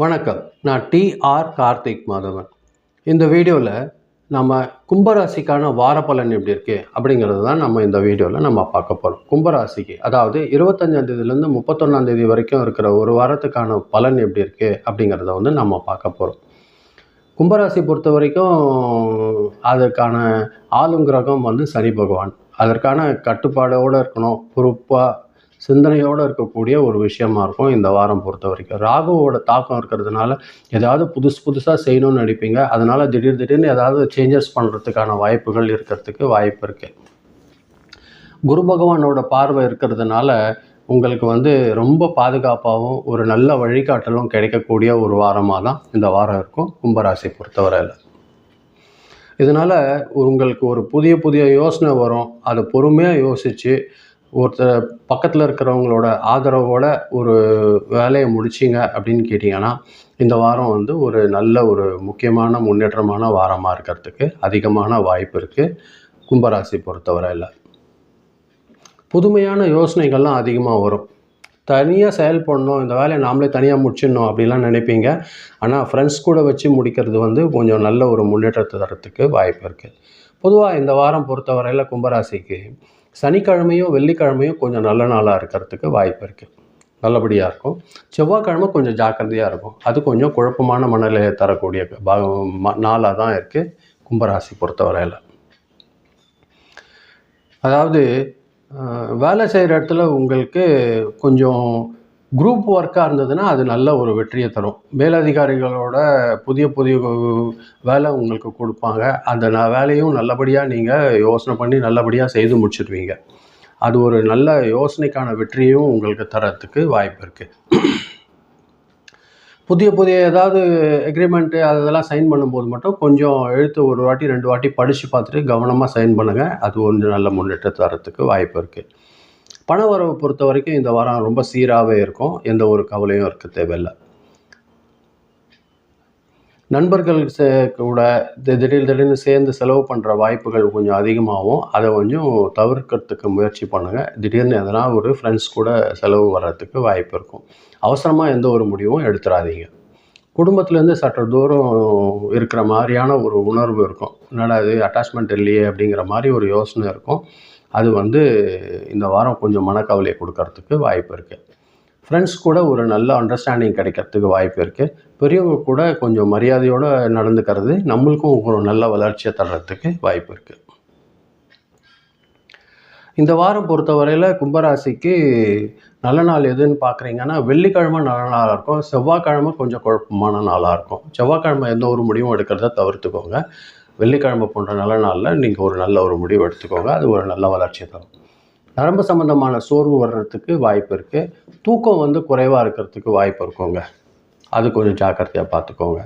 வணக்கம். நான் D R Karthik Madhavan. இந்த வீடியோவில் நம்ம கும்பராசிக்கான வார பலன் எப்படி இருக்கு அப்படிங்கிறது தான் நம்ம இந்த வீடியோவில் நம்ம பார்க்க போகிறோம் கும்பராசிக்கு அதாவது இருபத்தஞ்சாந்தேதியிலேருந்து முப்பத்தொன்னாந்தேதி வரைக்கும் இருக்கிற ஒரு வாரத்துக்கான பலன் எப்படி இருக்கு அப்படிங்கிறத வந்து நம்ம பார்க்க போகிறோம் கும்பராசி பொறுத்த வரைக்கும் அதற்கான ஆளுங்கிரகம் வந்து சனி பகவான். அதற்கான கட்டுப்பாடோடு இருக்கணும். பொறுப்பாக சிந்தனையோடு இருக்கக்கூடிய ஒரு விஷயமா இருக்கும் இந்த வாரம் பொறுத்த வரைக்கும். ராகுவோட தாக்கம் இருக்கிறதுனால ஏதாவது புதுசு புதுசாக செய்யணும்னு நினைப்பீங்க. அதனால் திடீர் திடீர்னு ஏதாவது சேஞ்சஸ் பண்ணுறதுக்கான வாய்ப்புகள் இருக்கிறதுக்கு வாய்ப்பு இருக்குது குரு பகவானோட பார்வை இருக்கிறதுனால உங்களுக்கு வந்து ரொம்ப பாதுகாப்பாகவும் ஒரு நல்ல வழிகாட்டலும் கிடைக்கக்கூடிய ஒரு வாரமாக தான் இந்த வாரம் இருக்கும் கும்பராசி பொறுத்தவரையில். இதனால் உங்களுக்கு ஒரு புதிய புதிய யோசனை வரும். அதை பொறுமையாக யோசித்து ஒருத்தர் பக்கத்தில் இருக்கிறவங்களோட ஆதரவோட ஒரு வேலையை முடிச்சிங்க அப்படின்னு கேட்டிங்கன்னா இந்த வாரம் வந்து ஒரு நல்ல ஒரு முக்கியமான முன்னேற்றமான வாரமாக இருக்கிறதுக்கு அதிகமான வாய்ப்பு இருக்குது கும்பராசி பொறுத்தவரையில். புதுமையான யோசனைகள்லாம் அதிகமாக வரும். தனியாக செயல்படணும் இந்த வேலையை நாமளே தனியாக முடிச்சிடணும் அப்படிலாம் நினைப்பீங்க. ஆனால் ஃப்ரெண்ட்ஸ் கூட வச்சு முடிக்கிறது வந்து கொஞ்சம் நல்ல ஒரு முன்னேற்றத்தை தரத்துக்கு வாய்ப்பு இருக்குது பொதுவாக இந்த வாரம் பொறுத்தவரையில் கும்பராசிக்கு சனிக்கிழமையும் வெள்ளிக்கிழமையும் கொஞ்சம் நல்ல நாளாக இருக்கிறதுக்கு வாய்ப்பு இருக்குது நல்லபடியாக இருக்கும். செவ்வாய்க்கிழமை கொஞ்சம் ஜாக்கிரதையாக இருக்கும். அது கொஞ்சம் குழப்பமான மனநிலையை தரக்கூடிய நாளாக தான் இருக்குது கும்பராசி பொறுத்தவரையில். அதாவது வேலை செய்கிற இடத்துல உங்களுக்கு கொஞ்சம் குரூப் ஒர்க்காக இருந்ததுன்னா அது நல்ல ஒரு வெற்றியை தரும். மேலதிகாரிகளோட புதிய புதிய வேலை உங்களுக்கு கொடுப்பாங்க. அந்த ந வேலையும் நல்லபடியாக நீங்கள் யோசனை பண்ணி நல்லபடியாக செய்து முடிச்சிடுவீங்க அது ஒரு நல்ல யோசனைக்கான வெற்றியும் உங்களுக்கு தரத்துக்கு வாய்ப்பு இருக்குது புதிய புதிய ஏதாவது எக்ரிமெண்ட்டு அதெல்லாம் சைன் பண்ணும்போது மட்டும் கொஞ்சம் எழுத்து ஒரு வாட்டி ரெண்டு வாட்டி படித்து பார்த்துட்டு கவனமாக சைன் பண்ணுங்கள் அது கொஞ்சம் நல்ல முன்னேற்ற தரத்துக்கு வாய்ப்பு இருக்குது பண வரவை பொறுத்த வரைக்கும் இந்த வாரம் ரொம்ப சீராகவே இருக்கும். எந்த ஒரு கவலையும் இருக்க தேவையில்லை. நண்பர்கள் சே கூட தி- திடீர் திடீர்னு சேர்ந்து செலவு பண்ணுற வாய்ப்புகள் கொஞ்சம் அதிகமாகும் அதை கொஞ்சம் தவிர்க்கிறதுக்கு முயற்சி பண்ணுங்கள் திடீர்னு எதனா ஒரு ஃப்ரெண்ட்ஸ் கூட செலவு வர்றதுக்கு வாய்ப்பு இருக்கும். அவசரமாக எந்த ஒரு முடிவும் எடுத்துடாதீங்க குடும்பத்துலேருந்து சற்று தூரம் இருக்கிற மாதிரியான ஒரு உணர்வு இருக்கும். என்னடா இது அட்டாச்மெண்ட் இல்லையே அப்படிங்கிற மாதிரி ஒரு யோசனை இருக்கும். அது வந்து இந்த வாரம் கொஞ்சம் மனக்கவலையை கொடுக்கறதுக்கு வாய்ப்பு இருக்குது ஃப்ரெண்ட்ஸ் கூட ஒரு நல்ல அண்டர்ஸ்டாண்டிங் கிடைக்கிறதுக்கு வாய்ப்பு இருக்குது பெரியவங்க கூட கொஞ்சம் மரியாதையோடு நடந்துக்கிறது நம்மளுக்கும் ஒரு நல்ல வளர்ச்சியை தர்றதுக்கு வாய்ப்பு இருக்குது இந்த வாரம் பொறுத்தவரையில் கும்பராசிக்கு நல்ல நாள் எதுன்னு பார்க்குறீங்கன்னா வெள்ளிக்கிழமை நல்ல நாளாக இருக்கும். செவ்வாய்க்கிழமை கொஞ்சம் குழப்பமான நாளாக இருக்கும். செவ்வாய்க்கிழமை எந்த ஒரு முடிவும் எடுக்கிறத தவிர்த்துக்கோங்க. வெள்ளிக்கிழமை போன்ற நல்ல நாளில் நீங்கள் ஒரு நல்ல ஒரு முடிவு எடுத்துக்கோங்க. அது ஒரு நல்ல வளர்ச்சி தரும். நரம்பு சம்பந்தமான சோர்வு வர்றதுக்கு வாய்ப்பு இருக்குது தூக்கம் வந்து குறைவாக இருக்கிறதுக்கு வாய்ப்பு இருக்குங்க. அது கொஞ்சம் ஜாக்கிரதையாக பார்த்துக்கோங்க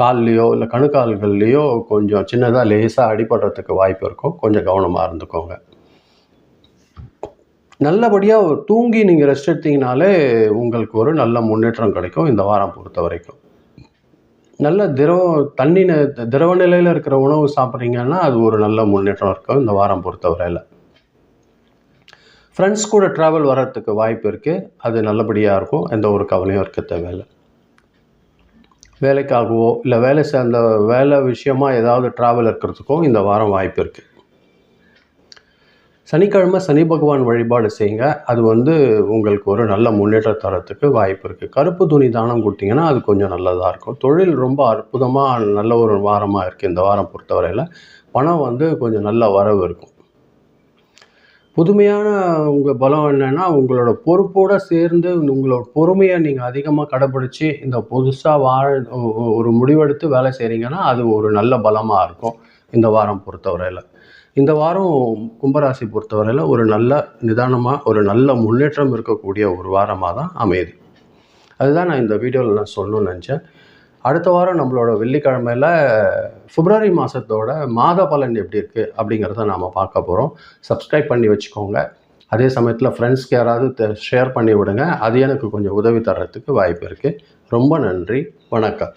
கால்லையோ இல்லை கணுக்கால்கள்லேயோ கொஞ்சம் சின்னதாக லேசாக அடிபடுறதுக்கு வாய்ப்பு இருக்கும். கொஞ்சம் கவனமாக இருந்துக்கோங்க. நல்லபடியாக தூங்கி நீங்கள் ரெஸ்ட் எடுத்தீங்கனாலே உங்களுக்கு ஒரு நல்ல முன்னேற்றம் கிடைக்கும். இந்த வாரம் பொறுத்த வரைக்கும் நல்ல திரவ தண்ணி திரவ நிலையில் இருக்கிற உணவு சாப்பிட்றீங்கன்னா அது ஒரு நல்ல முன்னேற்றம் இருக்கும் இந்த வாரம் பொறுத்தவரையில். ஃப்ரெண்ட்ஸ் கூட ட்ராவல் வர்றதுக்கு வாய்ப்பு இருக்குது அது நல்லபடியாக இருக்கும். எந்த ஒரு கவலையும் இருக்க தேவையில்லை. வேலைக்காகவோ இல்லை வேலை சார்ந்த வேலை விஷயமா ஏதாவது ட்ராவல் இருக்கிறதுக்கும் இந்த வாரம் வாய்ப்பு இருக்குது சனிக்கிழமை சனி பகவான் வழிபாடு செய்யுங்க அது வந்து உங்களுக்கு ஒரு நல்ல முன்னேற்றம் தரத்துக்கு வாய்ப்பு இருக்குது கருப்பு துணி தானம் கொடுத்தீங்கன்னா அது கொஞ்சம் நல்லதாக இருக்கும். தொழில் ரொம்ப அற்புதமாக நல்ல ஒரு வாரமாக இருக்குது இந்த வாரம் பொறுத்தவரையில். பணம் வந்து கொஞ்சம் நல்ல வரவு இருக்கும். புதுமையான உங்கள் பலம் என்னென்னா உங்களோட பொறுப்போடு சேர்ந்து உங்களோட பொறுமையை நீங்கள் அதிகமாக கடைப்பிடிச்சி இந்த புதுசாக வாழ ஒரு முடிவெடுத்து வேலை செய்கிறீங்கன்னா அது ஒரு நல்ல பலமாக இருக்கும். இந்த வாரம் பொறுத்தவரையில். இந்த வாரம் கும்பராசி பொறுத்தவரையில் ஒரு நல்ல நிதானமாக ஒரு நல்ல முன்னேற்றம் இருக்கக்கூடிய ஒரு வாரமாக தான் அமையுது. அதுதான் நான் இந்த வீடியோவில் நான் சொல்லணும்னு நினச்சேன். அடுத்த வாரம் நம்மளோட வெள்ளிக்கிழமையில் பிப்ரவரி மாதத்தோட மாத பலன் எப்படி இருக்குது அப்படிங்கிறத நாம் பார்க்க போகிறோம் சப்ஸ்கிரைப் பண்ணி வச்சுக்கோங்க. அதே சமயத்தில் ஃப்ரெண்ட்ஸ்க்கு யாராவது ஷேர் பண்ணி விடுங்க. அது எனக்கு கொஞ்சம் உதவி தர்றதுக்கு வாய்ப்பு இருக்குது ரொம்ப நன்றி. வணக்கம்.